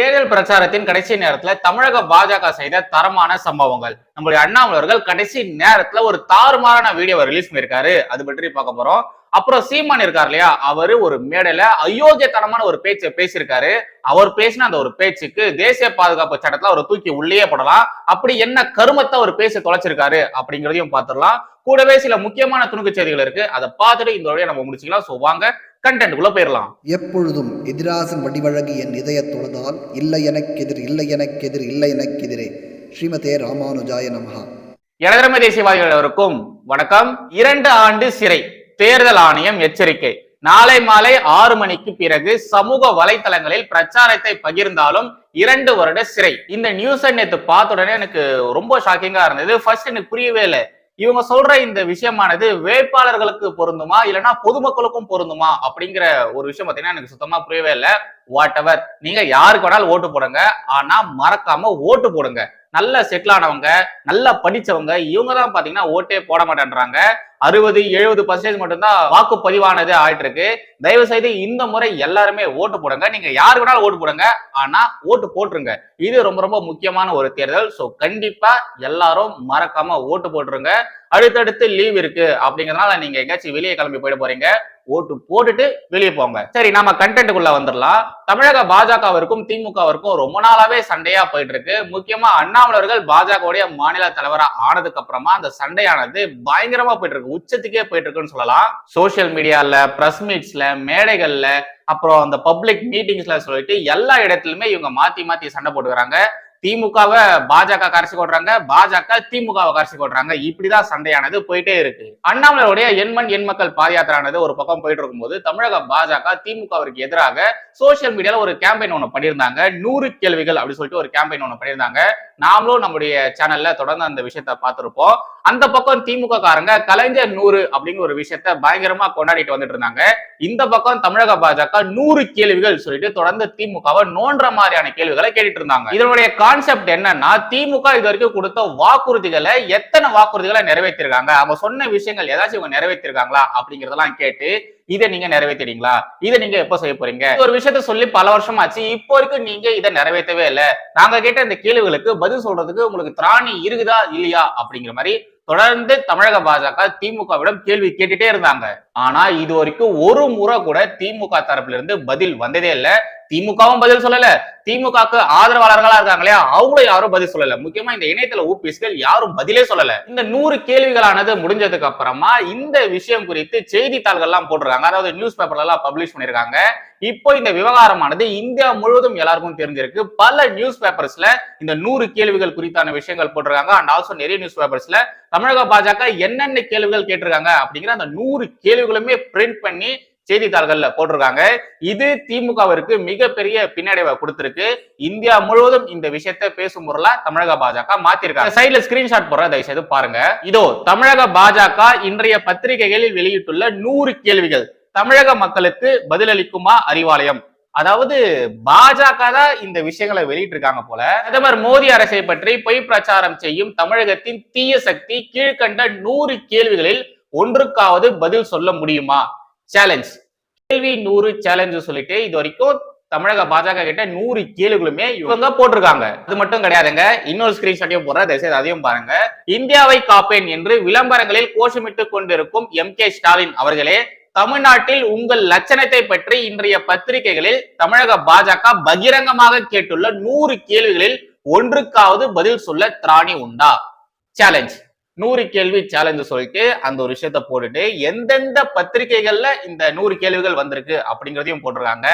தேர்தல் பிரச்சாரத்தின் கடைசி நேரத்துல தமிழக பாஜக செய்த தரமான சம்பவங்கள். நம்மளுடைய அண்ணாமலர்கள் கடைசி நேரத்துல ஒரு தாறுமாறான வீடியோவை ரிலீஸ் பண்ணிருக்காரு அது பற்றி பார்க்க போறோம். அப்புறம் சீமான் இருக்கார் இல்லையா? அவரு ஒரு மேடையில அயோக்கியத்தனமான ஒரு பேச்சை பேசியிருக்காரு. அவர் பேசின அந்த ஒரு பேச்சுக்கு தேசிய பாதுகாப்பு சட்டத்துல அவர் தூக்கி உள்ளே போடலாம். அப்படி என்ன கருமத்தை அவர் பேசி தொலைச்சிருக்காரு அப்படிங்கிறதையும் பார்த்துடலாம். கூடவே சில முக்கியமான துணுக்கு செய்திகள் இருக்கு. அதை பார்த்துட்டு இந்த வழியை நம்ம முடிச்சுக்கலாம். சோ வாங்க கண்டென்ட்குள்ள போயிடலாம் எப்பொழுதும் எதிராசன் வடிவழகு என் இதயத் தொழுதால் இல்லை எனக்கெதிர் இல்லை எனக்கெதிர் இல்லை எனக்கெதிரே. ஸ்ரீமதே ராமானுஜாய நமஹா. எனதரமை தேசியவாதிகள் அனைவருக்கும் வணக்கம். இரண்டு ஆண்டு சிறை தேர்தல் ஆணையம் எச்சரிக்கை. நாளை மாலை ஆறு மணிக்கு பிறகு சமூக வலைத்தளங்களில் பிரச்சாரத்தை பகிர்ந்தாலும் இரண்டு வருட சிறை. இந்த நியூஸை நேத்து பார்த்த உடனே எனக்கு ரொம்ப ஷாக்கிங்கா இருந்தது. ஃபர்ஸ்ட் எனக்கு புரியவே இல்லை. இவங்க சொல்ற இந்த விஷயமானது வேட்பாளர்களுக்கு பொருந்துமா? இல்லைன்னா பொதுமக்களுக்கும் பொருந்துமா? அப்படிங்கிற ஒரு விஷயம் பார்த்தீங்கன்னா எனக்கு சுத்தமா புரியவே இல்லை. வாட் எவர் நீங்க யாருக்கு வேணாலும் ஓட்டு போடுங்க. ஆனா மறக்காம ஓட்டு போடுங்க. நல்ல செட்டில் ஆனவங்க நல்லா படிச்சவங்க இவங்க தான் பாத்தீங்கன்னா ஓட்டே போட மாட்டேன்றாங்க. அறுபது எழுபது பர்சன்டேஜ் மட்டும்தான் வாக்குப்பதிவானது ஆயிட்டு இருக்கு தயவு செய்து இந்த முறை எல்லாருமே ஓட்டு போடுங்க. நீங்க யாரு வேணாலும் ஓட்டு போடுங்க. ஆனா ஓட்டு போட்டுருங்க. இது ரொம்ப ரொம்ப முக்கியமான ஒரு தேர்தல். ஸோ கண்டிப்பா எல்லாரும் மறக்காம ஓட்டு போட்டுருங்க. அடுத்தடுத்து லீவ் இருக்கு. அப்படிங்கிறதுனால நீங்க எங்கேயாச்சும் வெளியே கிளம்பி போயிட போறீங்க. ஓட்டு போட்டுட்டு வெளியே போங்க. சரி நம்ம கண்டென்ட்டுக்குள்ள வந்துடலாம் தமிழக பாஜகவிற்கும் திமுகவிற்கும் ரொம்ப நாளாவே சண்டையா போயிட்டு இருக்கு முக்கியமா அண்ணாமலர்கள் பாஜகவுடைய மாநில தலைவரா ஆனதுக்கு அப்புறமா அந்த சண்டையானது பயங்கரமா போயிட்டு இருக்கு உச்சத்துக்கே போயிட்டு இருக்குன்னு சொல்லலாம். சோசியல் மீடியால பிரஸ் மீட்ஸ்ல மேடைகள்ல அப்புறம் அந்த பப்ளிக் மீட்டிங்ஸ்ல சொல்லிட்டு எல்லா இடத்துலயுமே இவங்க மாத்தி மாத்தி சண்டை போட்டுக்கிறாங்க. திமுகவை பாஜக கரைச்சி கொடுறாங்க பாஜக திமுகவை கரைச்சி கொடுறாங்க இப்படிதான் சண்டையானது போயிட்டே இருக்கு. அண்ணாமலையுடைய எண்மண் எண் மக்கள் பாதயாத்திரானது ஒரு பக்கம் போயிட்டு இருக்கும்போது தமிழக பாஜக திமுகவிற்கு எதிராக சோசியல் மீடியால ஒரு கேம்பெயின் ஒன்று பண்ணியிருந்தாங்க. நூறு கேள்விகள் அப்படின்னு சொல்லிட்டு ஒரு கேம்பெயின் ஒன்று பண்ணியிருந்தாங்க. நாமளும் நம்முடைய சேனல்ல தொடர்ந்து அந்த விஷயத்த பார்த்திருப்போம். அந்த பக்கம் திமுக காரங்க கலைஞர் நூறு அப்படிங்கிற ஒரு விஷயத்த பயங்கரமா கொண்டாடிட்டு வந்துட்டு இருந்தாங்க. இந்த பக்கம் தமிழக பாஜக நூறு கேள்விகள் சொல்லிட்டு தொடர்ந்து திமுகவை நோன்ற மாதிரியான கேள்விகளை கேட்டுட்டு இருந்தாங்க. இதனுடைய கான்செப்ட் என்னன்னா திமுக இது வரைக்கும் கொடுத்த வாக்குறுதிகளை எத்தனை வாக்குறுதிகளை நிறைவேற்றிருக்காங்க? அவங்க சொன்ன விஷயங்கள் ஏதாச்சும் இவங்க நிறைவேற்றிருக்காங்களா அப்படிங்கறதெல்லாம் கேட்டு இதை நீங்க நிறைவேற்றிட்டீங்களா இதை நீங்க எப்ப செய்ய போறீங்க? ஒரு விஷயத்த சொல்லி பல வருஷம் ஆச்சு இப்போ வரைக்கும் நீங்க இதை நிறைவேற்றவே இல்லை. நாங்க கேட்ட இந்த கேள்விகளுக்கு பதில் சொல்றதுக்கு உங்களுக்கு திராணி இருக்குதா இல்லையா அப்படிங்கிற மாதிரி தொடர்ந்து தமிழக பாஜக திமுகவிடம் கேள்வி கேட்டுட்டே இருந்தாங்க. ஆனா இது வரைக்கும் ஒரு முறை கூட திமுக தரப்புல இருந்து பதில் வந்ததே இல்ல. திமுகவும் பதில் சொல்லல. திமுகக்கு ஆதரவாளர்களா இருக்காங்க இல்லையா? அவங்களும் யாரும் பதில் சொல்லல. முக்கியமா இந்த இணையதள ஊபிஸ்கள் யாரும் பதிலே சொல்லல. இந்த நூறு கேள்விகளானது முடிஞ்சதுக்கு அப்புறமா இந்த விஷயம் குறித்து செய்தித்தாள்கள்லாம் போட்டிருக்காங்க. அதாவது நியூஸ் பேப்பர்ல எல்லாம் பப்ளிஷ் பண்ணிருக்காங்க இப்போ இந்த விவகாரமானது இந்தியா முழுவதும் எல்லாருக்கும் தெரிஞ்சிருக்கு. பல நியூஸ் பேப்பர்ஸ்ல இந்த நூறு கேள்விகள் குறித்தான விஷயங்கள் போட்டிருக்காங்க. அண்ட் ஆல்சோ நிறைய நியூஸ் பேப்பர்ஸ்ல தமிழக பாஜக என்னென்ன கேள்விகள் கேட்டிருக்காங்க அப்படிங்கிற அந்த நூறு கேள்விகளுமே பிரிண்ட் பண்ணி செய்தித்தாள்கள்ல போட்டிருக்காங்க. இது திமுகவிற்கு மிகப்பெரிய பின்னடைவை கொடுத்திருக்கு. இந்தியா முழுவதும் இந்த விஷயத்தை பேசும் பொருளா தமிழக பாஜக மாத்திருக்காங்க. சைட்ல ஸ்கிரீன்ஷாட் போடுற தயவு செய்து பாருங்க. இதோ தமிழக பாஜக இன்றைய பத்திரிகைகளில் வெளியிட்டுள்ள நூறு கேள்விகள். தமிழக மக்களுக்கு பதிலளிக்குமா அறிவாலயம்? அதாவது பாஜக தான் இந்த விஷயங்களை வெளியிட்டு இருக்காங்க போல பிரதமர் மோடி அரசை பற்றி பொய் பிரச்சாரம் செய்யும் தமிழகத்தின் தீய சக்தி கீழ்கண்ட நூறு கேள்விகளில் ஒன்றுக்காவது பதில் சொல்ல முடியுமா? சேலஞ்ச் கேள்வி நூறு சேலஞ்சு சொல்லிட்டு இது வரைக்கும் தமிழக பாஜக கிட்ட நூறு கேள்விகளுமே இவங்க போட்டிருக்காங்க. அது மட்டும் கிடையாதுங்க. இன்னொரு ஸ்கிரீன்ஷாட்டையும் போடுற தயவுசெய்து அதையும் பாருங்க. இந்தியாவை காப்பேன் என்று விளம்பரங்களில் கோஷமிட்டுக் கொண்டிருக்கும் எம் கே ஸ்டாலின் அவர்களே தமிழ்நாட்டில் உங்கள் லட்சணத்தை பற்றி இன்றைய பத்திரிகைகளில் தமிழக பாஜக பகிரங்கமாக கேட்டுள்ள நூறு கேள்விகளில் ஒன்றுக்காவது பதில் சொல்ல திராணி உண்டா? சேலஞ்ச் நூறு கேள்வி சேலஞ்சு சொல்லிட்டு அந்த ஒரு விஷயத்த போட்டுட்டு எந்தெந்த பத்திரிகைகள்ல இந்த நூறு கேள்விகள் வந்திருக்கு அப்படிங்கிறதையும் போட்டிருக்காங்க.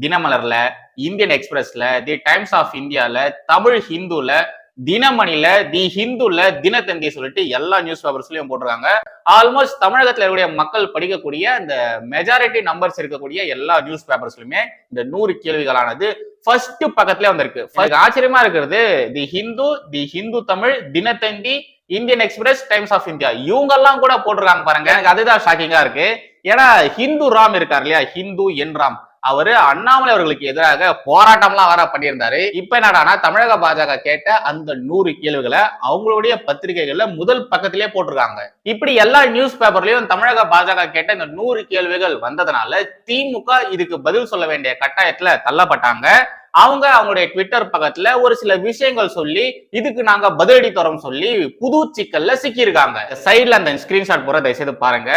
தினமலர்ல இந்தியன் எக்ஸ்பிரஸ்ல தி டைம்ஸ் ஆஃப் இந்தியால தமிழ் ஹிந்துல தினமணில தி ஹிந்துல தினத்தந்தி சொல்லிட்டு எல்லா நியூஸ் பேப்பர்ஸ்லயும் போட்டிருக்காங்க. ஆல்மோஸ்ட் தமிழகத்துல இருக்கக்கூடிய மக்கள் படிக்கக்கூடிய இந்த மெஜாரிட்டி நம்பர்ஸ் இருக்கக்கூடிய எல்லா நியூஸ் பேப்பர்ஸ்லயுமே இந்த நூறு கேள்விகளானது ஃபர்ஸ்ட் பக்கத்துல வந்திருக்கு. ஆச்சரியமா இருக்கிறது the Hindu the Hindu Tamil Dinathanthi Indian Express Times of India. இவங்க எல்லாம் கூட போட்டிருக்காங்க பாருங்க. எனக்கு அதுதான் ஷாக்கிங்கா இருக்கு. ஏன்னா ஹிந்து ராம் இருக்கார் இல்லையா? ஹிந்து என் ராம். அவரு அண்ணாமலை அவர்களுக்கு எதிராக போராட்டம்லாம் வர பண்ணியிருந்தாரு. இப்ப என்னடானா தமிழக பாஜக கேட்ட அந்த நூறு கேள்விகளை அவங்களுடைய பத்திரிகைகள்ல முதல் பக்கத்திலே போட்டிருக்காங்க. இப்படி எல்லா நியூஸ் பேப்பர்லயும் தமிழக பாஜக கேட்ட இந்த நூறு கேள்விகள் வந்ததுனால திமுக இதுக்கு பதில் சொல்ல வேண்டிய கட்டாயத்துல தள்ளப்பட்டாங்க. அவங்க அவங்களுடைய ட்விட்டர் பக்கத்துல ஒரு சில விஷயங்கள் சொல்லி இதுக்கு நாங்க பதிலடி தரோம் சொல்லி புது சிக்கல்ல சிக்கியிருக்காங்க. சைட்ல அந்த ஸ்கிரீன்ஷாட் போற தயவு செய்து பாருங்க.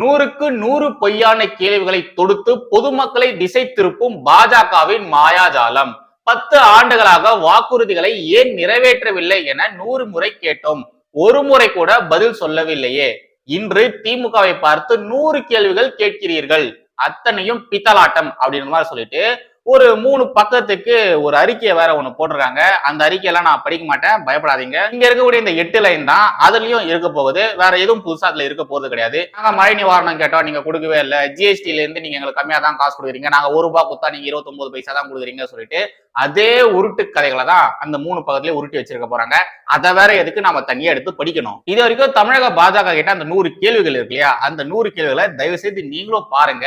நூறுக்கு நூறு பொய்யான கேள்விகளை தொடுத்து பொதுமக்களை திசை திருப்பும் பாஜகவின் மாயாஜாலம். பத்து ஆண்டுகளாக வாக்குறுதிகளை ஏன் நிறைவேற்றவில்லை என நூறு முறை கேட்டோம். ஒரு முறை கூட பதில் சொல்லவில்லையே. இன்று திமுகவை பார்த்து நூறு கேள்விகள் கேட்கிறீர்கள். அத்தனையும் பித்தலாட்டம் அப்படின்னு மாதிரி சொல்லிட்டு ஒரு மூணு பக்கத்துக்கு ஒரு அறிக்கையை வேற ஒன்று போட்டிருக்காங்க. அந்த அறிக்கையெல்லாம் நான் படிக்க மாட்டேன். பயப்படாதீங்க. இங்க இருக்கக்கூடிய இந்த எட்டு லைன் தான் அதுலயும் இருக்க போகுது. வேற எதுவும் புதுசா அதுல இருக்க போறது கிடையாது. நாங்க மழை நிவாரணம் கேட்டோம் நீங்க கொடுக்கவே இல்லை. ஜிஎஸ்டில இருந்து நீங்க எங்களுக்கு கம்மியா தான் காசு கொடுக்குறீங்க. நாங்க ஒரு ரூபாய் கொடுத்தா நீங்க இருபத்தொன்பது பைசா தான் கொடுக்குறீங்க சொல்லிட்டு அதே உருட்டு கதைகளை தான் அந்த மூணு பக்கத்துலயே உருட்டி வச்சிருக்க போறாங்க. அதை வேற எதுக்கு நாம தனியா எடுத்து படிக்கணும்? இது வரைக்கும் தமிழக பாஜக கிட்ட அந்த நூறு கேள்விகள் இருக்கு இல்லையா? அந்த நூறு கேள்விகளை தயவு செய்து நீங்களும் பாருங்க.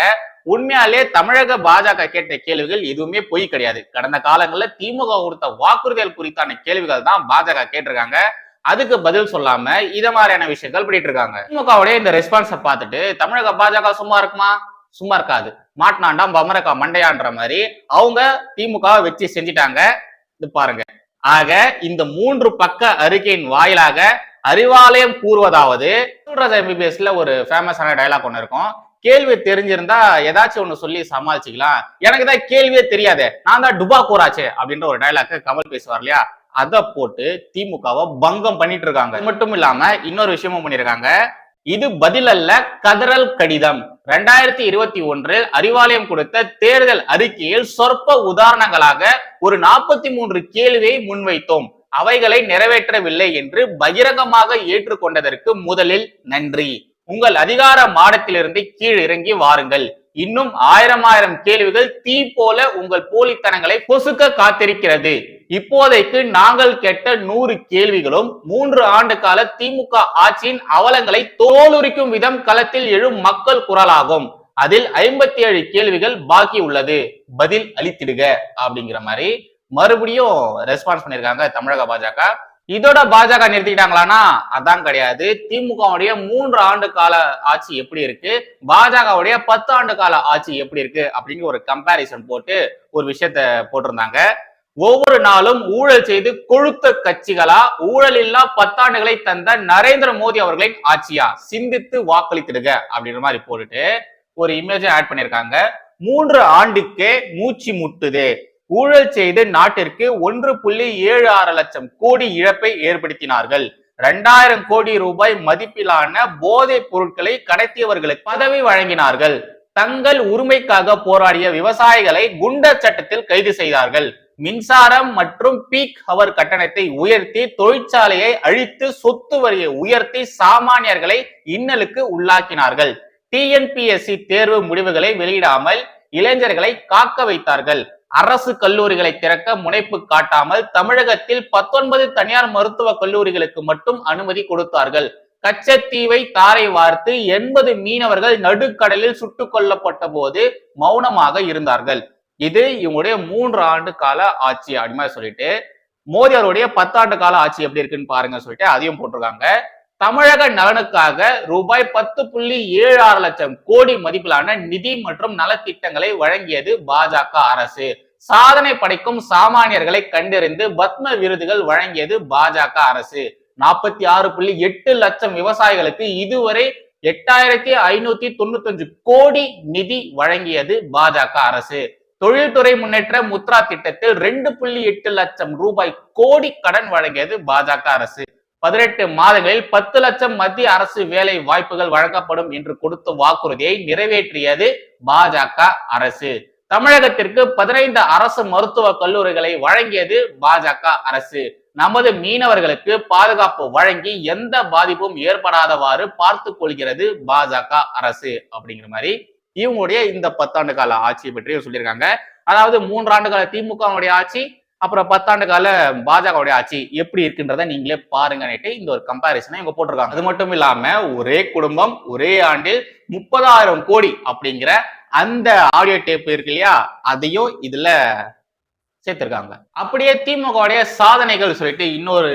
உண்மையாலே தமிழக பாஜக கேட்ட கேள்விகள் எதுவுமே பொய் கிடையாது. கடந்த காலங்களில் திமுக கொடுத்த வாக்குறுதிகள் குறித்தான கேள்விகள் தான் பாஜக கேட்டிருக்காங்க. அதுக்கு பதில் சொல்லாம இத மாதிரியான விஷயங்கள் பண்ணிட்டு இருக்காங்க திமுகவுடைய இந்த ரெஸ்பான்ஸை பார்த்துட்டு தமிழக பாஜக சும்மா இருக்குமா? சும்மா இருக்காது. மாட்டினாண்டாம் பமரக்கா மண்டையான்ற மாதிரி அவங்க திமுகவை வச்சு செஞ்சிட்டாங்க. இது பாருங்க. ஆக இந்த மூன்று பக்க அறிக்கையின் வாயிலாக அறிவாலயம் கூறுவதாவது எம்பிபிஎஸ்ல ஒரு ஃபேமஸான டைலாக் ஒன்று இருக்கும். கேள்வி தெரிஞ்சிருந்தா ஏதாச்சும் ஒண்ணு சொல்லி சமாளிச்சுக்கலாம். எனக்கு தான் கேள்வியே தெரியாதே. நான் தான் டுபா கூறாச்சே அப்படின்ற ஒரு டயலாக் கமல் பேசுவார் இல்லையா? அதை போட்டு திமுகவை பங்கம் பண்ணிட்டு இருக்காங்க. மட்டும் இல்லாம இன்னொரு விஷயமும் பண்ணிருக்காங்க. இது பதில் அல்ல கதறல் கடிதம். ரெண்டாயிரத்தி இருபத்தி ஒன்றில் அறிவாலயம் கொடுத்த தேர்தல் அறிக்கையில் சொற்ப உதாரணங்களாக ஒரு நாற்பத்தி மூன்று கேள்வியை முன்வைத்தோம். அவைகளை நிறைவேற்றவில்லை என்று பகிரங்கமாக ஏற்றுக்கொண்டதற்கு முதலில் நன்றி. உங்கள் அதிகார மாடத்திலிருந்து கீழ் இறங்கி வாருங்கள். இன்னும் ஆயிரம் ஆயிரம் கேள்விகள் தீ போல உங்கள் போலித்தனங்களை பொசுக்க காத்திருக்கிறது. இப்போதைக்கு நாங்கள் கேட்ட நூறு கேள்விகளும் மூன்று ஆண்டு கால திமுக ஆட்சியின் அவலங்களை தோலுரிக்கும் விதம் களத்தில் எழும் மக்கள் குரலாகும். அதில் ஐம்பத்தி ஏழு கேள்விகள் பாக்கி உள்ளது. பதில் அளித்திடுக அப்படிங்கிற மாதிரி மறுபடியும் ரெஸ்பான்ஸ் பண்ணிருக்காங்க தமிழக பாஜக. இதோட பாஜக நிறுத்திக்கிட்டாங்களானா அதான் கிடையாது. திமுகவுடைய மூன்று ஆண்டு கால ஆட்சி எப்படி இருக்கு? பாஜகவுடைய பத்து ஆண்டு கால ஆட்சி எப்படி இருக்கு? அப்படிங்கிற ஒரு கம்பாரிசன் போட்டு ஒரு விஷயத்த போட்டிருந்தாங்க. ஒவ்வொரு நாளும் ஊழல் செய்து கொழுத்த கட்சிகளா ஊழல் இல்லா பத்தாண்டுகளை தந்த நரேந்திர மோடி அவர்களின் ஆட்சியா? சிந்தித்து வாக்களித்திடுக அப்படின்ற மாதிரி போட்டுட்டு ஒரு இமேஜை ஆட் பண்ணியிருக்காங்க. மூன்று ஆண்டுக்கே மூச்சு முட்டுது. ஊழல் செய்து நாட்டிற்கு ஒன்று புள்ளி ஏழு ஆறு லட்சம் கோடி இழப்பை ஏற்படுத்தினார்கள். இரண்டாயிரம் கோடி ரூபாய் மதிப்பிலான போதைப் பொருட்களை கடத்தியவர்களுக்கு பதவி வழங்கினார்கள். தங்கள் உரிமைக்காக போராடிய விவசாயிகளை குண்டர் சட்டத்தில் கைது செய்தார்கள். மின்சாரம் மற்றும் பீக் ஹவர் கட்டணத்தை உயர்த்தி தொழிற்சாலையை அழித்து சொத்து வரியை உயர்த்தி சாமானியர்களை இன்னலுக்கு உள்ளாக்கினார்கள். டிஎன்பிஎஸ்சி தேர்வு முடிவுகளை வெளியிடாமல் இளைஞர்களை காக்க வைத்தார்கள். அரசு கல்லூரிகளை திறக்க முனைப்பு காட்டாமல் தமிழகத்தில் பத்தொன்பது தனியார் மருத்துவ கல்லூரிகளுக்கு மட்டும் அனுமதி கொடுத்தார்கள். கச்சத்தீவை தாரை வார்த்து எண்பது மீனவர்கள் நடுக்கடலில் சுட்டுக் கொல்லப்பட்ட போது மௌனமாக இருந்தார்கள். இது இவங்களுடைய மூன்று ஆண்டு கால ஆட்சி அப்படிமா சொல்லிட்டு மோடி அவருடைய பத்தாண்டு கால ஆட்சி எப்படி இருக்குன்னு பாருங்க சொல்லிட்டு அதையும் போட்டிருக்காங்க. தமிழக நலனுக்காக ரூபாய் பத்து புள்ளி ஏழு ஆறு லட்சம் கோடி மதிப்பிலான நிதி மற்றும் நலத்திட்டங்களை வழங்கியது பாஜக அரசு. சாதனை படைக்கும் சாமானியர்களை கண்டறிந்து பத்ம விருதுகள் வழங்கியது பாஜக அரசு. நாற்பத்தி ஆறு புள்ளி எட்டு லட்சம் விவசாயிகளுக்கு இதுவரை எட்டாயிரத்தி ஐநூத்தி தொண்ணூத்தஞ்சு கோடி நிதி வழங்கியது பாஜக அரசு. தொழில்துறை முன்னேற்ற முத்ரா திட்டத்தில் ரெண்டு புள்ளி எட்டு லட்சம் ரூபாய் கோடி கடன் வழங்கியது பாஜக அரசு. பதினெட்டு மாதங்களில் பத்து லட்சம் மத்திய அரசு வேலை வாய்ப்புகள் வழங்கப்படும் என்று கொடுத்த வாக்குறுதியை நிறைவேற்றியது பாஜக அரசு. தமிழகத்திற்கு பதினைந்து அரசு மருத்துவ கல்லூரிகளை வழங்கியது பாஜக அரசு. நமது மீனவர்களுக்கு பாதுகாப்பு வழங்கி எந்த பாதிப்பும் ஏற்படாதவாறு பார்த்து கொள்கிறது பாஜக அரசு அப்படிங்கிற மாதிரி இவங்களுடைய இந்த பத்தாண்டு கால ஆட்சியை பற்றி சொல்லியிருக்காங்க. அதாவது மூன்றாண்டு கால திமுகவுடைய ஆட்சி அப்புறம் பத்தாண்டு கால பாஜகவுடைய ஆட்சி எப்படி இருக்குன்றத நீங்களே பாருங்கன்னுட்டு இந்த ஒரு கம்பாரிசனை இவங்க போட்டிருக்காங்க. அது மட்டும் இல்லாம ஒரே குடும்பம் ஒரே ஆண்டில் முப்பதாயிரம் கோடி அப்படிங்கிற அந்த ஆடியோ டேப் இருக்கு இல்லையா? அதையும் இதுல சேர்த்திருக்காங்க. அப்படியே திமுகவுடைய சாதனைகள் சொல்லிட்டு இன்னொரு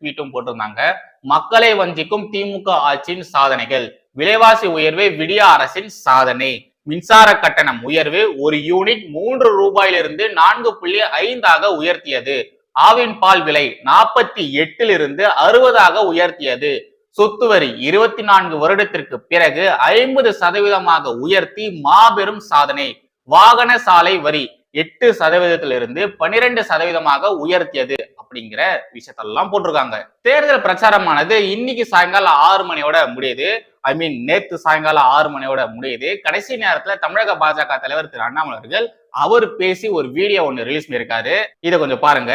ட்வீட்டும் போட்டிருந்தாங்க. மக்களை வஞ்சிக்கும் திமுக ஆட்சியின் சாதனைகள். விலைவாசி உயர்வே விடிய அரசின் சாதனை. மின்சார கட்டணம் உயர்வு ஒரு யூனிட் மூன்று ரூபாயிலிருந்து நான்கு புள்ளி ஐந்தாக உயர்த்தியது. ஆவின் பால் விலை நாற்பத்தி எட்டிலிருந்து அறுபதாக உயர்த்தியது. சொத்து வரி இருபத்தி நான்கு வருடத்திற்கு பிறகு ஐம்பது சதவீதமாக உயர்த்தி மாபெரும் சாதனை. வாகன சாலை வரி எட்டு சதவீதத்திலிருந்து பனிரெண்டு சதவீதமாக உயர்த்தியது அப்படிங்கிற விஷயத்தெல்லாம் போட்டிருக்காங்க. தேர்தல் பிரச்சாரமானது இன்னைக்கு சாயங்காலம் ஆறு மணியோட முடியுது. ஐ மீன் நேத்து சாயங்காலம் ஆறு மணியோட முடியுது. கடைசி நேரத்துல தமிழக பாஜக தலைவர் திரு அண்ணாமலை அவர்கள் அவர் பேசி ஒரு வீடியோ ஒன்னு ரிலீஸ் பண்ணியிருக்காரு. இதை கொஞ்சம் பாருங்க.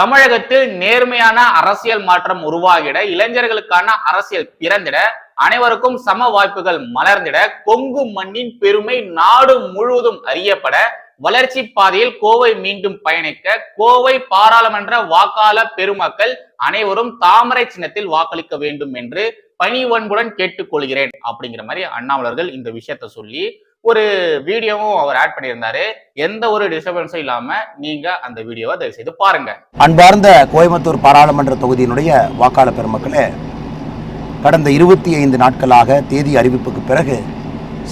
தமிழகத்தில் நேர்மையான அரசியல் மாற்றம் உருவாகிட இளைஞர்களுக்கான அரசியல் பிறந்திட அனைவருக்கும் சம வாய்ப்புகள் மலர்ந்திட கொங்கு மண்ணின் பெருமை நாடு முழுவதும் அறியப்பட வளர்ச்சி பாதையில் கோவை மீண்டும் பயணிக்க கோவை பாராளுமன்ற வாக்காளர் பெருமக்கள் அனைவரும் தாமரை சின்னத்தில் வாக்களிக்க வேண்டும் என்று பணிவன்புடன் கேட்டுக்கொள்கிறேன் அப்படிங்கிற மாதிரி அண்ணாமலர்கள் இந்த விஷயத்த சொல்லி ஒரு வீடியோவும் அவர் ஆட் பண்ணியிருந்தாரு. எந்த ஒரு டிஸ்டர்பன்ஸும் இல்லாம நீங்க அந்த வீடியோவை தயவு செய்து பாருங்க. அன்பார்ந்த கோயம்புத்தூர் பாராளுமன்ற தொகுதியினுடைய வாக்காளர் பெருமக்களே கடந்த இருபத்தி ஐந்து நாட்களாக தேதி அறிவிப்புக்கு பிறகு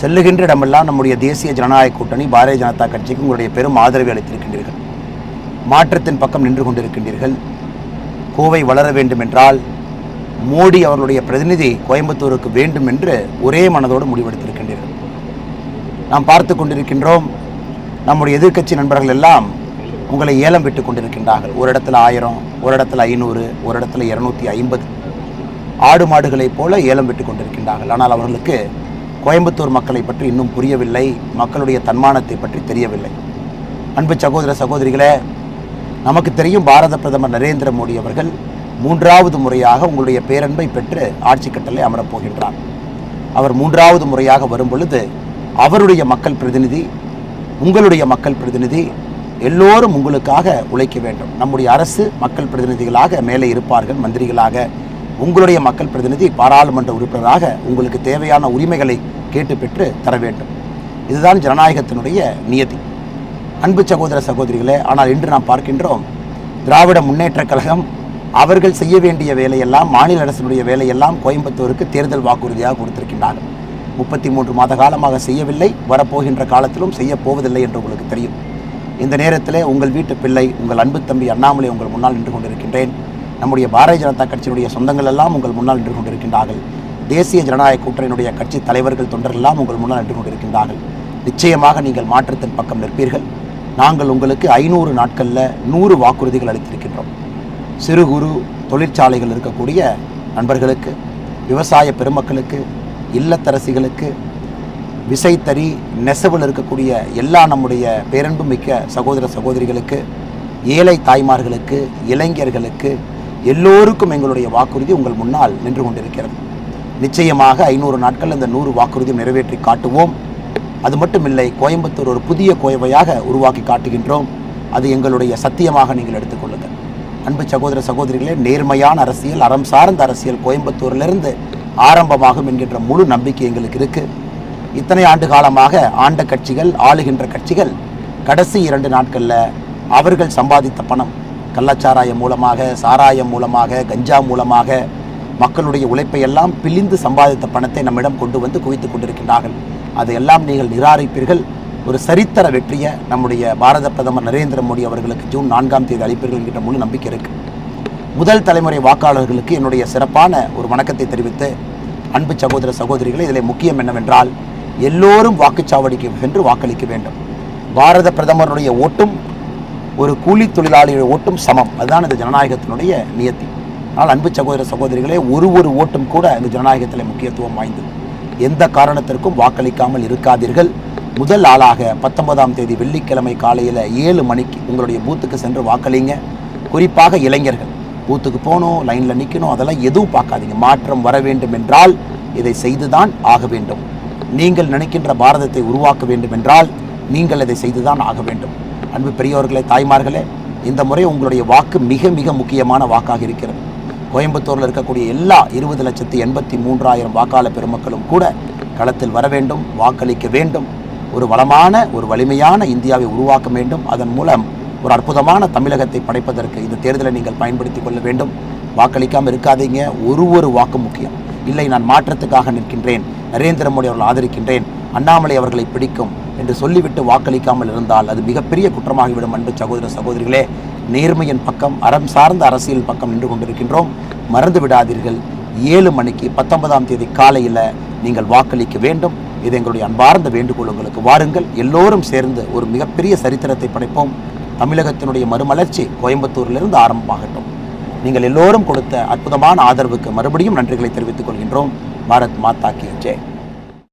செல்லுகின்ற இடமெல்லாம் நம்முடைய தேசிய ஜனநாயக கூட்டணி பாரதிய ஜனதா கட்சிக்கு உங்களுடைய பெரும் ஆதரவை அளித்திருக்கின்றீர்கள். மாற்றத்தின் பக்கம் நின்று கொண்டிருக்கின்றீர்கள். கோவை வளர வேண்டும் என்றால் மோடி அவர்களுடைய பிரதிநிதி கோயம்புத்தூருக்கு வேண்டும் என்று ஒரே மனதோடு முடிவெடுத்திருக்கின்றீர்கள். நாம் பார்த்து கொண்டிருக்கின்றோம் நம்முடைய எதிர்க்கட்சி நண்பர்கள் எல்லாம் உங்களை ஏலம் விட்டு கொண்டிருக்கின்றார்கள். ஒரு இடத்துல ஆயிரம் ஒரு இடத்துல ஐநூறு ஒரு இடத்துல இரநூத்தி ஐம்பது. ஆடு மாடுகளைப் போல ஏலம் விட்டு கொண்டிருக்கின்றார்கள். ஆனால் அவர்களுக்கு கோயம்புத்தூர் மக்களை பற்றி இன்னும் புரியவில்லை மக்களுடைய தன்மானத்தை பற்றி தெரியவில்லை. அன்பு சகோதர சகோதரிகளே நமக்கு தெரியும் பாரத பிரதமர் நரேந்திர மோடி அவர்கள் மூன்றாவது முறையாக உங்களுடைய பேரன்பை பெற்று ஆட்சி கட்டளை அமரப்போகின்றார் அவர் மூன்றாவது முறையாக வரும் பொழுது அவருடைய மக்கள் பிரதிநிதி உங்களுடைய மக்கள் பிரதிநிதி எல்லோரும் உங்களுக்காக உழைக்க வேண்டும். நம்முடைய அரசு மக்கள் பிரதிநிதிகளாக மேலே இருப்பார்கள் மந்திரிகளாக. உங்களுடைய மக்கள் பிரதிநிதி பாராளுமன்ற உறுப்பினராக உங்களுக்கு தேவையான உரிமைகளை கேட்டு பெற்று தர வேண்டும். இதுதான் ஜனநாயகத்தினுடைய நியதி. அன்பு சகோதர சகோதரிகளே ஆனால் இன்று நாம் பார்க்கின்றோம் திராவிட முன்னேற்றக் கழகம் அவர்கள் செய்ய வேண்டிய வேலையெல்லாம் மாநில அரசினுடைய வேலையெல்லாம் கோயம்புத்தூருக்கு தேர்தல் வாக்குறுதியாக கொடுத்திருக்கின்றார்கள். முப்பத்தி மூன்று மாத காலமாக செய்யவில்லை வரப்போகின்ற காலத்திலும் செய்ய போவதில்லை என்று உங்களுக்கு தெரியும். இந்த நேரத்தில் உங்கள் வீட்டு பிள்ளை உங்கள் அன்பு தம்பி அண்ணாமலை உங்கள் முன்னால் நின்று கொண்டிருக்கின்றேன். நம்முடைய பாரதிய ஜனதா கட்சியினுடைய சொந்தங்கள் எல்லாம் உங்கள் முன்னால் நின்று கொண்டிருக்கின்றார்கள். தேசிய ஜனநாயக கூட்டணியினுடைய கட்சி தலைவர்கள் தொண்டர்கள் எல்லாம் உங்கள் முன்னால் நின்று கொண்டிருக்கின்றார்கள். நிச்சயமாக நீங்கள் மாற்றத்தின் பக்கம் நிற்பீர்கள். நாங்கள் உங்களுக்கு ஐநூறு நாட்களில் நூறு வாக்குறுதிகள் அளித்திருக்கின்றோம். சிறு குறு தொழிற்சாலைகள் இருக்கக்கூடிய நண்பர்களுக்கு விவசாய பெருமக்களுக்கு இல்லத்தரசிகளுக்கு விசைத்தறி நெசவில் இருக்கக்கூடிய எல்லா நம்முடைய பேரன்பு மிக்க சகோதர சகோதரிகளுக்கு ஏழை தாய்மார்களுக்கு இளைஞர்களுக்கு எல்லோருக்கும் எங்களுடைய வாக்குறுதி உங்கள் முன்னால் நின்று கொண்டிருக்கிறது. நிச்சயமாக ஐநூறு நாட்கள் இந்த நூறு வாக்குறுதியும் நிறைவேற்றி காட்டுவோம். அது மட்டுமில்லை கோயம்புத்தூர் ஒரு புதிய கோயவையாக உருவாக்கி காட்டுகின்றோம். அது எங்களுடைய சத்தியமாக நீங்கள் எடுத்துக்கொள்ளுங்கள் அன்பு சகோதர சகோதரிகளே நேர்மையான அரசியல் அறம் சார்ந்த அரசியல் கோயம்புத்தூரிலிருந்து ஆரம்பமாகும் என்கின்ற முழு நம்பிக்கை எங்களுக்கு இருக்கு. இத்தனை ஆண்டு காலமாக ஆண்ட கட்சிகள் ஆளுகின்ற கட்சிகள் கடைசி இரண்டு நாட்களில் அவர்கள் சம்பாதித்த பணம் கள்ளச்சாராயம் மூலமாக சாராயம் மூலமாக கஞ்சா மூலமாக மக்களுடைய உழைப்பை எல்லாம் பிழிந்து சம்பாதித்த பணத்தை நம்மிடம் கொண்டு வந்து குவித்துக் கொண்டிருக்கின்றார்கள். அதையெல்லாம் நீங்கள் நிராகரிப்பீர்கள். ஒரு சரித்தர வெற்றியை நம்முடைய பாரத பிரதமர் நரேந்திர மோடி அவர்களுக்கு ஜூன் நான்காம் தேதி அளிப்பீர்கள் என்கிற முழு நம்பிக்கை இருக்கு. முதல் தலைமுறை வாக்காளர்களுக்கு என்னுடைய சிறப்பான ஒரு வணக்கத்தை தெரிவித்து அன்பு சகோதர சகோதரிகளை இதில் முக்கியம் என்னவென்றால் எல்லோரும் வாக்குச்சாவடிக்கு சென்று வாக்களிக்க வேண்டும். பாரத பிரதமருடைய ஓட்டும் ஒரு கூலி தொழிலாளிகள் ஓட்டும் சமம். அதுதான் இந்த ஜனநாயகத்தினுடைய நியத்தி. ஆனால் அன்பு சகோதர சகோதரிகளே ஒரு ஒரு ஓட்டும் கூட இந்த ஜனநாயகத்தில் முக்கியத்துவம் வாய்ந்தது. எந்த காரணத்திற்கும் வாக்களிக்காமல் இருக்காதீர்கள். முதல் ஆளாக பத்தொன்பதாம் தேதி வெள்ளிக்கிழமை காலையில் ஏழு மணிக்கு உங்களுடைய பூத்துக்கு சென்று வாக்களிங்க. குறிப்பாக இளைஞர்கள். பூத்துக்கு போகணும் லைனில் நிற்கணும் அதெல்லாம் எதுவும் பார்க்காதீங்க. மாற்றம் வர வேண்டும் என்றால் இதை செய்துதான் ஆக வேண்டும். நீங்கள் நினைக்கின்ற பாரதத்தை உருவாக்க வேண்டும் என்றால் நீங்கள் இதை செய்துதான் ஆக வேண்டும். அன்பு பெரியவர்களே தாய்மார்களே இந்த முறை உங்களுடைய வாக்கு மிக மிக முக்கியமான வாக்காக இருக்கிறது. கோயம்புத்தூரில் இருக்கக்கூடிய எல்லா இருபது லட்சத்தி எண்பத்தி மூன்றாயிரம் வாக்காளர் பெருமக்களும் கூட களத்தில் வர வேண்டும் வாக்களிக்க வேண்டும். ஒரு வளமான ஒரு வலிமையான இந்தியாவை உருவாக்க வேண்டும். அதன் மூலம் ஒரு அற்புதமான தமிழகத்தை படைப்பதற்கு இந்த தேர்தலை நீங்கள் பயன்படுத்தி கொள்ள வேண்டும். வாக்களிக்காமல் இருக்காதீங்க. ஒரு ஒரு வாக்கு முக்கியம். இல்லை நான் மாற்றத்துக்காக நிற்கின்றேன். நரேந்திர மோடி அவர்கள் ஆதரிக்கின்றேன். அண்ணாமலை அவர்களை பிடிக்கும். என்று சொல்லிவிட்டு வாக்களிக்காமல் இருந்தால் அது மிகப்பெரிய குற்றமாகிவிடும் அன்பு சகோதர சகோதரிகளே. நேர்மையின் பக்கம் அறம் சார்ந்த அரசியல் பக்கம் நின்று கொண்டிருக்கின்றோம். மறந்து விடாதீர்கள். ஏழு மணிக்கு பத்தொன்பதாம் தேதி காலையில் நீங்கள் வாக்களிக்க வேண்டும். இது எங்களுடைய அன்பார்ந்த வேண்டுகோள் உங்களுக்கு வாருங்கள். எல்லோரும் சேர்ந்து ஒரு மிகப்பெரிய சரித்திரத்தை படைப்போம். தமிழகத்தினுடைய மறுமலர்ச்சி கோயம்புத்தூரிலிருந்து ஆரம்பமாகட்டும். நீங்கள் எல்லோரும் கொடுத்த அற்புதமான ஆதரவுக்கு மறுபடியும் நன்றிகளை தெரிவித்துக் கொள்கின்றோம். பாரத் மாதா கி ஜெய்.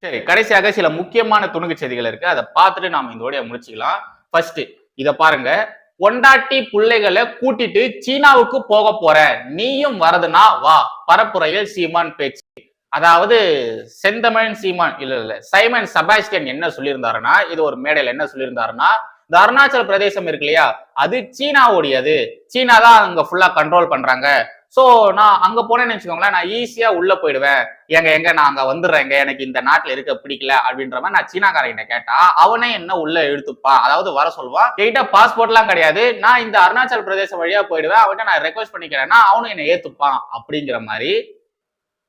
சரி கடைசியாக சில முக்கியமான துணுக்கு செய்திகள் இருக்கு. அதை பார்த்துட்டு நாம இதோடைய முடிச்சுக்கலாம். ஃபர்ஸ்ட் இத பாருங்க. பொண்டாட்டி பிள்ளைகளை கூட்டிட்டு சீனாவுக்கு போக போற. நீயும் வரதுனா வா. பரப்புரையில் சீமான் பேச்சு. அதாவது செந்தமிழன் சீமான் இல்ல இல்ல சைமன் சபாஸ்டியன் என்ன சொல்லியிருந்தாருன்னா இது ஒரு மேடையில என்ன சொல்லியிருந்தாருன்னா இந்த அருணாச்சல பிரதேசம் இருக்கு இல்லையா அது சீனாவுடையது. சீனா தான் அங்க ஃபுல்லா கண்ட்ரோல் பண்றாங்க. சோ நான் அங்க போனேன்னு வச்சுக்கோங்களேன் நான் ஈஸியா உள்ள போயிடுவேன். எங்க எங்க நான் அங்க வந்துடுறேங்க எனக்கு இந்த நாட்டுல இருக்க பிடிக்கல அப்படின்ற மாதிரி நான் சீனாக்காரங்கிட்ட கேட்டா அவனே என்ன உள்ள இழுத்துப்பான் அதாவது வர சொல்லுவான் என்கிட்ட பாஸ்போர்ட் எல்லாம் கிடையாது. நான் இந்த அருணாச்சல் பிரதேசம் வழியா போயிடுவேன். அவன்கிட்ட நான் ரெக்வஸ்ட் பண்ணிக்கிறேன்னா அவனும் என்னை ஏத்துப்பான் அப்படிங்கிற மாதிரி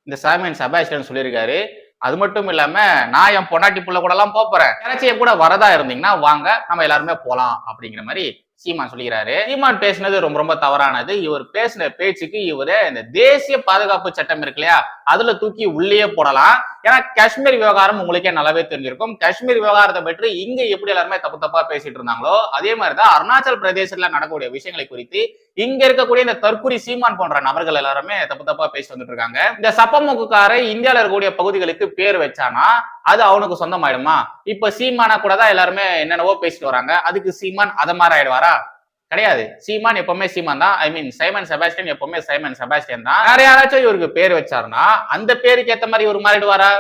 இந்த சாமியன் சபாஸ்டியன் சொல்லியிருக்காரு. அது மட்டும் இல்லாம நான் என் பொண்டாட்டி புள்ள கூட எல்லாம் போறேன். யாராச்சும் என் கூட வரதா இருந்தீங்கன்னா வாங்க நம்ம எல்லாருமே போலாம் அப்படிங்கிற மாதிரி சீமான் சொல்லிக்கிறாரு. சீமான் பேசினது ரொம்ப ரொம்ப தவறானது. இவர் பேசின பேச்சுக்கு இவரு இந்த தேசிய பாதுகாப்பு சட்டம் இருக்கு இல்லையா அதுல தூக்கி உள்ளேயே போடலாம். ஏன்னா காஷ்மீர் விவகாரம் உங்களுக்கே நல்லாவே தெரிஞ்சிருக்கும். காஷ்மீர் விவகாரத்தை பற்றி இங்க எப்படி எல்லாருமே தப்பு தப்பா பேசிட்டு இருந்தாங்களோ அதே மாதிரிதான் அருணாச்சல் பிரதேசத்துல நடக்கக்கூடிய விஷயங்களை குறித்து இங்க இருக்கக்கூடிய இந்த தற்குறி சீமான் போன்ற நபர்கள் எல்லாருமே தப்பு தப்பா பேசி வந்துட்டு இருக்காங்க. இந்த சப்பமுக்குக்காரை இந்தியாவில் இருக்கக்கூடிய பகுதிகளுக்கு பேர் வச்சானா அது அவனுக்கு சொந்தமாயிடுமா? இப்ப சீமானா கூட தான் எல்லாருமே என்னென்னவோ பேசிட்டு வராங்க. அதுக்கு சீமான் அதை மாதிரி ஆயிடுவாரா? கிடையாது. சீமான் எப்பவுமே சீமான் தான். ஐ மீன் சைமன் செபாஸ்டியன் எப்பவுமே சைமன் செபாஸ்டியன் தான். வேற யாராச்சும் இவருக்கு பேர் வச்சாருன்னா அந்த பேருக்கு ஏத்த மாதிரி இவர் மாறிடுவாரா?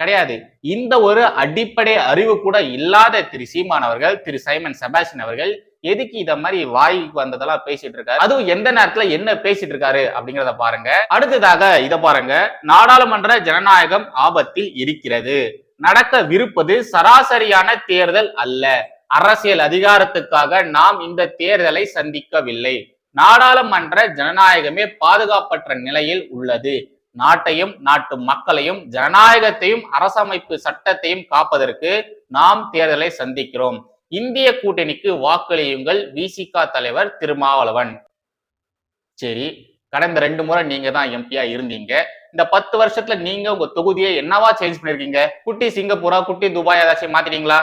கிடையாது. இந்த ஒரு அடிப்படை அறிவு கூட இல்லாத திரு சீமான் அவர்கள் திரு சைமன் செபாஸ்டின் அவர்கள் எதுக்கு இத மாதிரி வாய்க்கு வந்ததெல்லாம் பேசிட்டு இருக்காரு? அதுவும் எந்த நேரத்துல என்ன பேசிட்டு இருக்காரு அப்படிங்கறத பாருங்க. அடுத்ததாக இத பாருங்க. நாடாளுமன்ற ஜனநாயகம் ஆபத்தில் இருக்கிறது. நடக்கவிருப்பது சராசரியான தேர்தல் அல்ல. அரசியல் அதிகாரத்துக்காக நாம் இந்த தேர்தலை சந்திக்கவில்லை. நாடாளுமன்ற ஜனநாயகமே பாதுகாப்பற்ற நிலையில் உள்ளது. நாட்டையும் நாட்டு மக்களையும் ஜனநாயகத்தையும் அரசமைப்பு சட்டத்தையும் காப்பதற்கு நாம் தேர்தலை சந்திக்கிறோம். இந்திய கூட்டணிக்கு வாக்களியுங்கள் விசிகா தலைவர் திருமாவளவன். சரி கடந்த ரெண்டு முறை நீங்க தான் எம்பியா இருந்தீங்க. இந்த பத்து வருஷத்துல நீங்க உங்க தொகுதியை என்னவா சேஞ்ச் பண்ணிருக்கீங்க? குட்டி சிங்கப்பூரா குட்டி துபாய் ஏதாச்சும் மாத்திட்டீங்களா?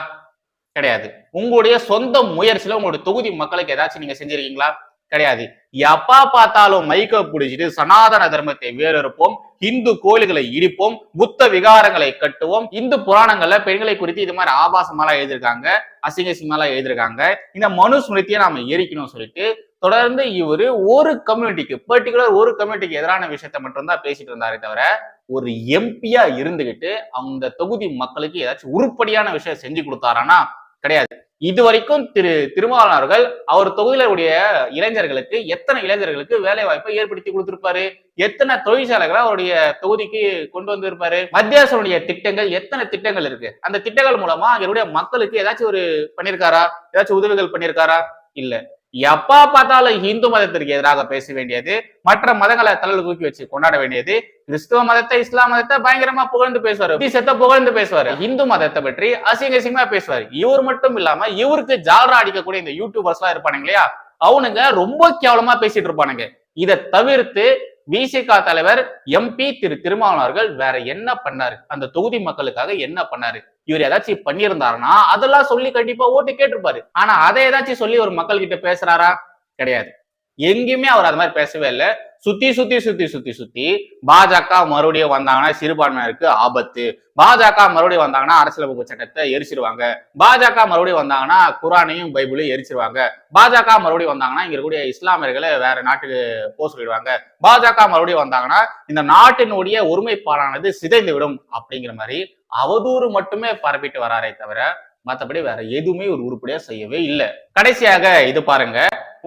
கிடையாது. உங்களுடைய சொந்த முயற்சியில உங்களுடைய தொகுதி மக்களுக்கு ஏதாச்சும் நீங்க செஞ்சிருக்கீங்களா? கிடையாது. எப்பா பார்த்தாலும் மைக்க பிடிச்சிட்டு சனாதன தர்மத்தை வேறறுப்போம் இந்து கோயில்களை இடிப்போம் புத்த விகாரங்களை கட்டுவோம். இந்து புராணங்கள்ல பெண்களை குறித்து இது மாதிரி ஆபாசமாலாம் எழுதியிருக்காங்க அசிங்க அசிங்கமாலாம் எழுதியிருக்காங்க. இந்த மனு ஸ்மிருதியை நாம எரிக்கணும் சொல்லிட்டு தொடர்ந்து இவரு ஒரு கம்யூனிட்டிக்கு பர்டிகுலர் ஒரு கம்யூனிட்டிக்கு எதிரான விஷயத்த மட்டும்தான் பேசிட்டு இருந்தாரே தவிர ஒரு எம்பியா இருந்துகிட்டு அந்த தொகுதி மக்களுக்கு ஏதாச்சும் உருப்படியான விஷயம் செஞ்சு கொடுத்தாரானா கிடையாது. இது வரைக்கும் திரு திருமாவளவன் அவர்கள் அவர் தொகுதியில உடைய இளைஞர்களுக்கு எத்தனை இளைஞர்களுக்கு வேலை வாய்ப்பை ஏற்படுத்தி கொடுத்திருப்பாரு? எத்தனை தொழிற்சாலைகளை அவருடைய தொகுதிக்கு கொண்டு வந்திருப்பாரு? மத்திய அரசுடைய திட்டங்கள் எத்தனை திட்டங்கள் இருக்கு? அந்த திட்டங்கள் மூலமா அவருடைய மக்களுக்கு ஏதாச்சும் ஒரு பண்ணியிருக்காரா ஏதாச்சும் உதவிகள் பண்ணியிருக்காரா இல்ல. எப்பா பார்த்தாலும் இந்து மதத்திற்கு எதிராக பேச வேண்டியது மற்ற மதங்களை தலையில் தூக்கி வச்சு கொண்டாட வேண்டியது. கிறிஸ்துவ மதத்தை இஸ்லாம் மதத்தை பயங்கரமா புகழ்ந்து பேசுவாரு. புத்திசத்தை புகழ்ந்து பேசுவாரு. இந்து மதத்தை பற்றி அசிங்க அசிங்கமா பேசுவாரு. இவர் மட்டும் இல்லாம இவருக்கு ஜால்ரா அடிக்கக்கூடிய இந்த யூடியூபர்ஸ் எல்லாம் இருப்பானுங்க இல்லையா? அவனுங்க ரொம்ப கேவலமா பேசிட்டு இருப்பானுங்க. இதை தவிர்த்து விசிகா தலைவர் எம்பி திரு திருமாவளவர்கள் வேற என்ன பண்ணாரு? அந்த தொகுதி மக்களுக்காக என்ன பண்ணாரு? இவர் ஏதாச்சும் பண்ணியிருந்தாருன்னா அதெல்லாம் சொல்லி கண்டிப்பா ஓட்டு கேட்டிருப்பாரு. ஆனா அதை ஏதாச்சும் சொல்லி ஒரு மக்கள் கிட்ட பேசுறாரா? கிடையாது. எங்கேயுமே அவர் அது மாதிரி பேசவே இல்லை. சுத்தி சுத்தி சுத்தி சுத்தி சுத்தி பாஜக மறுபடியும் வந்தாங்கன்னா சிறுபான்மையினருக்கு ஆபத்து. பாஜக மறுபடியும் வந்தாங்கன்னா அரசியலமைப்பு சட்டத்தை எரிச்சிருவாங்க. பாஜக மறுபடியும் வந்தாங்கன்னா குரானையும் பைபிளையும் எரிச்சிருவாங்க. பாஜக மறுபடியும் வந்தாங்கன்னா இங்க இருக்கக்கூடிய இஸ்லாமியர்களை வேற நாட்டுக்கு போக சொல்லிடுவாங்க. பாஜக மறுபடியும் வந்தாங்கன்னா இந்த நாட்டினுடைய ஒருமைப்பாடானது சிதைந்து விடும் அப்படிங்கிற மாதிரி அவதூறு மட்டுமே பரப்பிட்டு வராரே தவிர மற்றபடி வேற எதுவுமே ஒரு உருப்படியா செய்யவே இல்லை. கடைசியாக இது பாருங்க.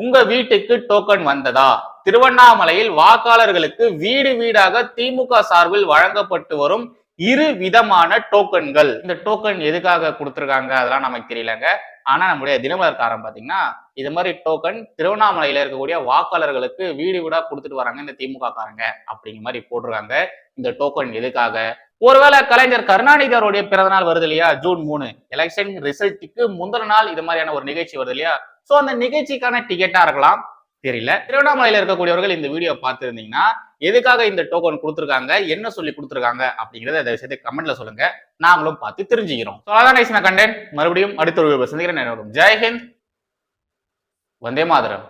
உங்க வீட்டுக்கு டோக்கன் வந்ததா? திருவண்ணாமலையில் வாக்காளர்களுக்கு வீடு வீடாக திமுக சார்பில் வழங்கப்பட்டு வரும் இரு விதமான டோக்கன்கள் இந்த டோக்கன் எதுக்காக கொடுத்துருக்காங்க? அதெல்லாம் நமக்கு தெரியலங்க. ஆனா நம்முடைய தினமலர்காரன் பாத்தீங்கன்னா இது மாதிரி டோக்கன் திருவண்ணாமலையில இருக்கக்கூடிய வாக்காளர்களுக்கு வீடு வீடா கொடுத்துட்டு வராங்க இந்த திமுக காரங்க அப்படிங்கிற மாதிரி போட்டிருக்காங்க. இந்த டோக்கன் எதுக்காக? ஒருவேளை கலைஞர் கருணாநிதி அவருடைய பிறந்த நாள் வருது இல்லையா? ஜூன் மூணு. எலெக்ஷன் ரிசல்ட்டுக்கு முந்தின நாள் இது மாதிரியான ஒரு நிகழ்ச்சி வருது இல்லையா? சோ அந்த நிகழ்ச்சிக்கான டிக்கெட்டா இருக்கலாம். தெரியல. திருவண்ணாமலையில இருக்கக்கூடியவர்கள் இந்த வீடியோ பார்த்துருந்தீங்கன்னா எதுக்காக இந்த டோக்கன் கொடுத்துருக்காங்க? என்ன சொல்லி கொடுத்துருக்காங்க? அப்படிங்கறத அந்த விஷயத்தை கமெண்ட்ல சொல்லுங்க. நாங்களும் பார்த்து தெரிஞ்சுக்கிறோம். அதான் கண்டேன். மறுபடியும் அடுத்த ஒரு சந்திக்கிறேன். ஜெய்ஹிந்த் வந்தே மாதரம்.